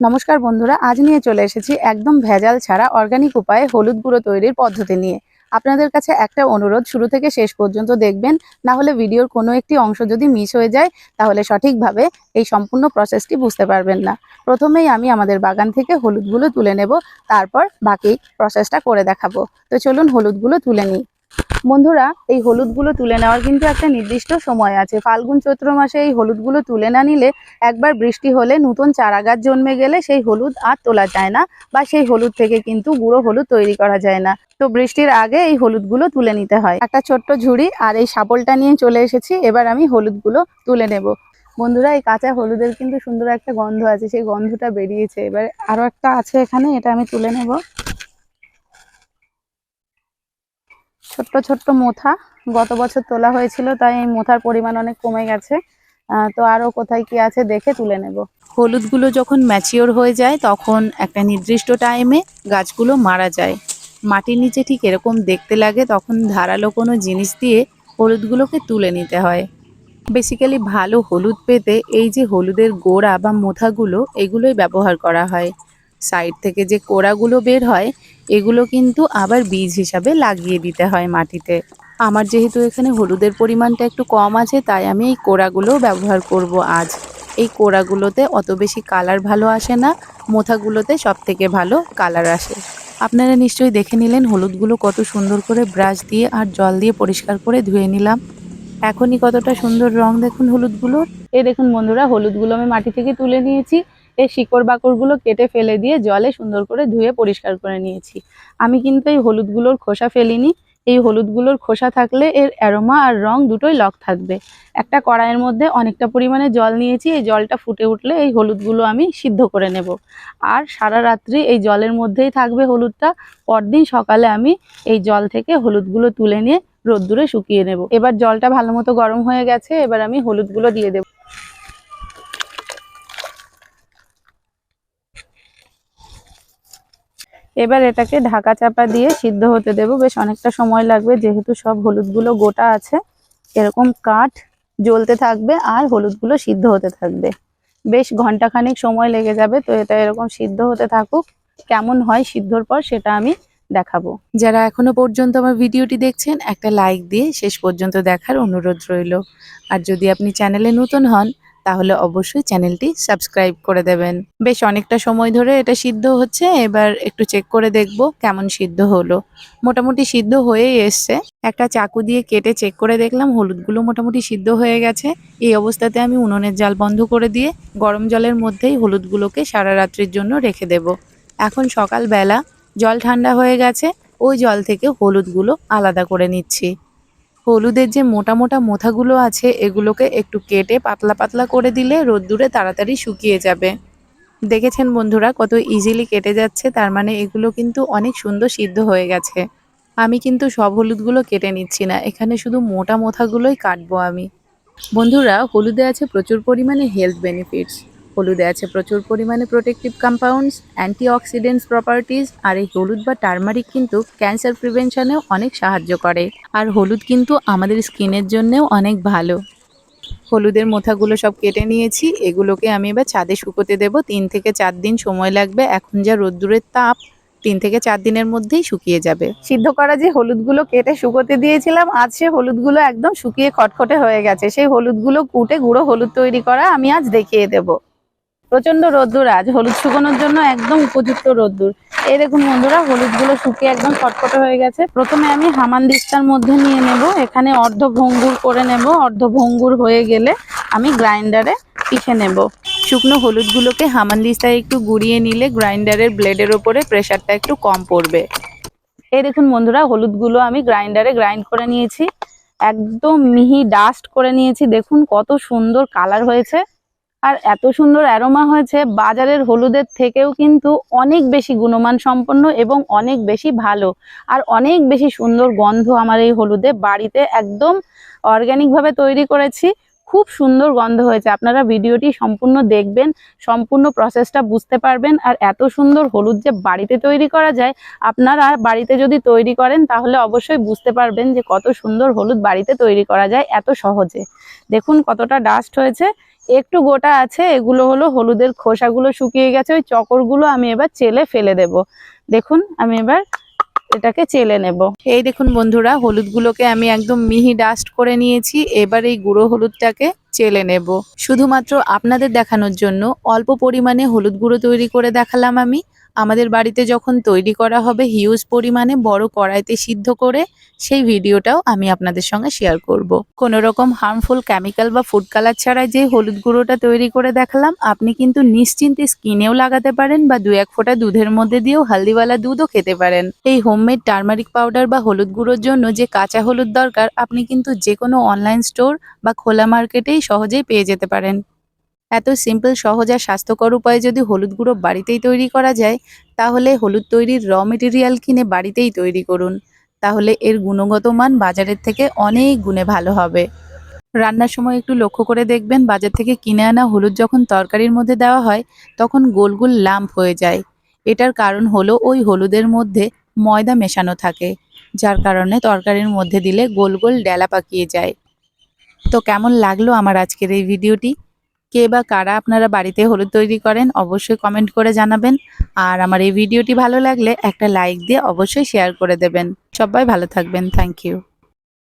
নমস্কার বন্ধুরা, আজ নিয়ে চলে এসেছি একদম ভেজাল ছাড়া অর্গানিক উপায়ে হলুদ গুঁড়ো তৈরির পদ্ধতি নিয়ে। আপনাদের কাছে একটা অনুরোধ, শুরু থেকে শেষ পর্যন্ত দেখবেন, না হলে ভিডিওর কোনো একটি অংশ যদি মিস হয়ে যায়, তাহলে সঠিকভাবে এই সম্পূর্ণ প্রসেসটি বুঝতে পারবেন না। প্রথমেই আমি আমাদের বাগান থেকে হলুদগুলো তুলে নেব, তারপর বাকি প্রসেসটা করে দেখাবো। তো চলুন হলুদগুলো তুলে নিই। বন্ধুরা, এই হলুদগুলো তুলে নেওয়ার কিন্তু একটা নির্দিষ্ট সময় আছে। ফাল্গুন, চৈত্র মাসে এই হলুদগুলো তুলে না নিলে একবার বৃষ্টি হলে নতুন চারা গাছ জন্মে গেলে সেই হলুদ আর তোলা যায় না বা সেই হলুদ থেকে কিন্তু গুঁড়ো হলুদ তৈরি করা যায় না। তো বৃষ্টির আগে এই হলুদগুলো তুলে নিতে হয়। একটা ছোট্ট ঝুড়ি আর এই শাবলটা নিয়ে চলে এসেছি। এবার আমি হলুদগুলো তুলে নেব। বন্ধুরা, এই কাঁচা হলুদের কিন্তু সুন্দর একটা গন্ধ আছে। সেই গন্ধটা বেরিয়েছে। এবার আরও একটা আছে এখানে, এটা আমি তুলে নেব। ছোট্ট ছোট্ট মোথা। গত বছর তোলা হয়েছিল, তাই এই মোথার পরিমাণ অনেক কমে গেছে। তো আরও কোথায় কি আছে দেখে তুলে নেব। হলুদগুলো যখন ম্যাচিওর হয়ে যায়, তখন একটা নির্দিষ্ট টাইমে গাছগুলো মারা যায়। মাটির নিচে ঠিক এরকম দেখতে লাগে, তখন ধারালো কোনো জিনিস দিয়ে হলুদগুলোকে তুলে নিতে হয়। বেসিক্যালি ভালো হলুদ পেতে এই যে হলুদের গোড়া বা মোথাগুলো, এগুলোই ব্যবহার করা হয়। সাইড থেকে যে কোড়াগুলো বের হয়, এগুলো কিন্তু আবার বীজ হিসাবে লাগিয়ে দিতে হয় মাটিতে। আমার যেহেতু এখানে হলুদের পরিমাণটা একটু কম আছে, তাই আমি এই কোড়াগুলোও ব্যবহার করব আজ। এই কোড়াগুলোতে অত বেশি কালার ভালো আসে না, মোথাগুলোতে সব থেকে ভালো কালার আসে। আপনারা নিশ্চয়ই দেখে নিলেন হলুদগুলো কত সুন্দর করে ব্রাশ দিয়ে আর জল দিয়ে পরিষ্কার করে ধুয়ে নিলাম। এখনই কতটা সুন্দর রং দেখুন হলুদগুলোর। এই দেখুন বন্ধুরা, হলুদগুলো আমি মাটি থেকে তুলে নিয়েছি। এই শিকড় বাকড়গুলো কেটে ফেলে দিয়ে জলে সুন্দর করে ধুয়ে পরিষ্কার করে নিয়েছি। আমি কিন্তু এই হলুদগুলোর খোসা ফেলিনি। এই হলুদগুলোর খোসা থাকলে এর অ্যারোমা আর রং দুটোই লক থাকবে। একটা কড়াইয়ের মধ্যে অনেকটা পরিমাণে জল নিয়েছি। এই জলটা ফুটে উঠলে এই হলুদগুলো আমি সিদ্ধ করে নেব। আর সারা রাত্রি এই জলের মধ্যেই থাকবে হলুদটা। পরদিন সকালে আমি এই জল থেকে হলুদগুলো তুলে নিয়ে রোদ্দুরে শুকিয়ে নেব। এবার জলটা ভালো মতো গরম হয়ে গেছে। এবার আমি হলুদগুলো দিয়ে দেব। এবার এটাকে ঢাকা চাপা দিয়ে সিদ্ধ হতে দেব। বেশ অনেকটা সময় লাগবে, যেহেতু সব হলুদগুলো গোটা আছে। এরকম কাঠ জ্বলতে থাকবে আর হলুদগুলো সিদ্ধ হতে থাকবে। বেশ ঘন্টাখানেক সময় লেগে যাবে, তো এটা এরকম সিদ্ধ হতে থাকুক। কেমন হয় সিদ্ধর পর সেটা আমি দেখাবো। যারা এখনও পর্যন্ত আমার ভিডিওটি দেখছেন, একটা লাইক দিয়ে শেষ পর্যন্ত দেখার অনুরোধ রইল। আর যদি আপনি চ্যানেলে নতুন হন তাহলে অবশ্যই চ্যানেলটি সাবস্ক্রাইব করে দেবেন। বেশ অনেকটা সময় ধরে এটা সিদ্ধ হচ্ছে, এবার একটু চেক করে দেখব কেমন সিদ্ধ হলো। মোটামুটি সিদ্ধ হয়েই এসছে। একটা চাকু দিয়ে কেটে চেক করে দেখলাম, হলুদগুলো মোটামুটি সিদ্ধ হয়ে গেছে। এই অবস্থাতে আমি উনুনের জাল বন্ধ করে দিয়ে গরম জলের মধ্যেই হলুদগুলোকে সারা রাত্রির জন্য রেখে দেব। এখন সকালবেলা জল ঠান্ডা হয়ে গেছে, ওই জল থেকে হলুদগুলো আলাদা করে নিচ্ছি। হলুদের যে মোটা মোটা মোথাগুলো আছে, এগুলোকে একটু কেটে পাতলা পাতলা করে দিলে রোদ্দুরে তাড়াতাড়ি শুকিয়ে যাবে। দেখেছেন বন্ধুরা কত ইজিলি কেটে যাচ্ছে, তার মানে এগুলো কিন্তু অনেক সুন্দর সিদ্ধ হয়ে গেছে। আমি কিন্তু সব হলুদগুলো কেটে নিচ্ছি না, এখানে শুধু মোটা মোথাগুলোই কাটবো আমি। বন্ধুরা, হলুদে আছে প্রচুর পরিমাণে হেলথ বেনিফিটস হলুদে আছে প্রচুর পরিমাণে প্রোটেক্টিভ কম্পাউন্ডস অ্যান্টিঅক্সিডেন্টস প্রপার্টিজ আর এই হলুদ বা টার্মারিক কিন্তু ক্যান্সার প্রিভেনশনেও অনেক সাহায্য করে। আর হলুদ কিন্তু আমাদের স্কিনের জন্যেও অনেক ভালো। হলুদের মোথাগুলো সব কেটে নিয়েছি, এগুলোকে আমি এবার ছাদে শুকোতে দেব। তিন থেকে চার দিন সময় লাগবে, এখন যা রোদ্দুরের তাপ, তিন থেকে চার দিনের মধ্যেই শুকিয়ে যাবে। সিদ্ধ করা যে হলুদগুলো কেটে শুকোতে দিয়েছিলাম, আজ সে হলুদগুলো একদম শুকিয়ে খটখটে হয়ে গেছে। সেই হলুদগুলো কুটে গুঁড়ো হলুদ তৈরি করা আমি আজ দেখিয়ে দেবো। প্রচণ্ড রোদ্দুর, আজ হলুদ শুকানোর জন্য একদম উপযুক্ত রোদ্দুর। এই দেখুন বন্ধুরা, হলুদগুলো শুকিয়ে একদম খটখটে হয়ে গেছে। প্রথমে আমি হামানদিস্তার মধ্যে নিয়ে নেব, এখানে অর্ধ ভঙ্গুর করে নেব। অর্ধ ভঙ্গুর হয়ে গেলে আমি গ্রাইন্ডারে পিষে নেব। শুকনো হলুদ হলুদগুলোকে হামানদিস্তায় একটু গুঁড়িয়ে নিলে গ্রাইন্ডারের ব্লেডের ওপরে প্রেশারটা একটু কম পড়বে। এই দেখুন বন্ধুরা, হলুদগুলো আমি গ্রাইন্ডারে গ্রাইন্ড করে নিয়েছি। একদম মিহি ডাস্ট করে নিয়েছি। দেখুন কত সুন্দর কালার হয়েছে। আর এত সুন্দর অ্যারোমা হয়েছে, বাজারের হলুদের থেকেও কিন্তু অনেক বেশি গুণমান সম্পন্ন এবং অনেক বেশি ভালো। আর অনেক বেশি সুন্দর গন্ধ আমার এই হলুদে বাড়িতে একদম অর্গ্যানিকভাবে তৈরি করেছি। খুব সুন্দর গন্ধ হয়েছে। আপনারা ভিডিওটি সম্পূর্ণ দেখবেন, সম্পূর্ণ প্রসেসটা বুঝতে পারবেন। আর এত সুন্দর হলুদ যে বাড়িতে তৈরি করা যায়, আপনারা বাড়িতে যদি তৈরি করেন তাহলে অবশ্যই বুঝতে পারবেন যে কত সুন্দর হলুদ বাড়িতে তৈরি করা যায় এত সহজে। দেখুন কতটা ডাস্ট হয়েছে। একটু গোটা আছে, এগুলো হলো হলুদের খোসাগুলো শুকিয়ে গেছে, ওই চকরগুলো আমি এবার চেলে ফেলে দেব। দেখুন, আমি এবার এটাকে চেলে নেব। এই দেখুন বন্ধুরা, হলুদগুলোকে আমি একদম মিহি ডাস্ট করে নিয়েছি, এবার এই গুঁড়ো হলুদটাকে চেলে নেব। শুধুমাত্র আপনাদের দেখানোর জন্য অল্প পরিমাণে হলুদ গুঁড়ো তৈরি করে দেখালাম আমি। আমাদের বাড়িতে যখন তৈরি করা হবে হিউজ পরিমাণে বড় কড়াইতে সিদ্ধ করে, সেই ভিডিওটাও আমি আপনাদের সঙ্গে শেয়ার করব। কোনো রকম হার্মফুল কেমিক্যাল বা ফুড কালার ছাড়াই যে হলুদ গুঁড়োটা তৈরি করে দেখালাম, আপনি কিন্তু নিশ্চিন্তে স্কিনেও লাগাতে পারেন বা দু এক ফোঁটা দুধের মধ্যে দিয়েও হালদিওয়ালা দুধও খেতে পারেন এই হোমমেড টার্মারিক পাউডার বা হলুদ গুঁড়োর জন্য যে কাঁচা হলুদ দরকার, আপনি কিন্তু যে কোনো অনলাইন স্টোর বা খোলা মার্কেটেই সহজেই পেয়ে যেতে পারেন এত সিম্পল সহজ আর স্বাস্থ্যকর উপায়ে যদি হলুদ গুঁড়ো বাড়িতেই তৈরি করা যায়, তাহলে হলুদ তৈরির র মেটেরিয়াল কিনে বাড়িতেই তৈরি করুন। তাহলে এর গুণগত মান বাজারের থেকে অনেক গুণে ভালো হবে। রান্নার সময় একটু লক্ষ্য করে দেখবেন, বাজার থেকে কিনে আনা হলুদ যখন তরকারির মধ্যে দেওয়া হয়, তখন গোল গোল লাম্প হয়ে যায়। এটার কারণ হলো ওই হলুদের মধ্যে ময়দা মেশানো থাকে, যার কারণে তরকারির মধ্যে দিলে গোল গোল ডেলা পাকিয়ে যায়। তো কেমন লাগল আমার আজকের এই ভিডিওটি? কে বা কারা আপনারা বাড়িতে হলুদ তৈরি করেন অবশ্যই কমেন্ট করে জানাবেন। আর আমার এই ভিডিওটি ভালো লাগলে একটা লাইক দিয়ে অবশ্যই শেয়ার করে দেবেন। সবাই ভালো থাকবেন। Thank you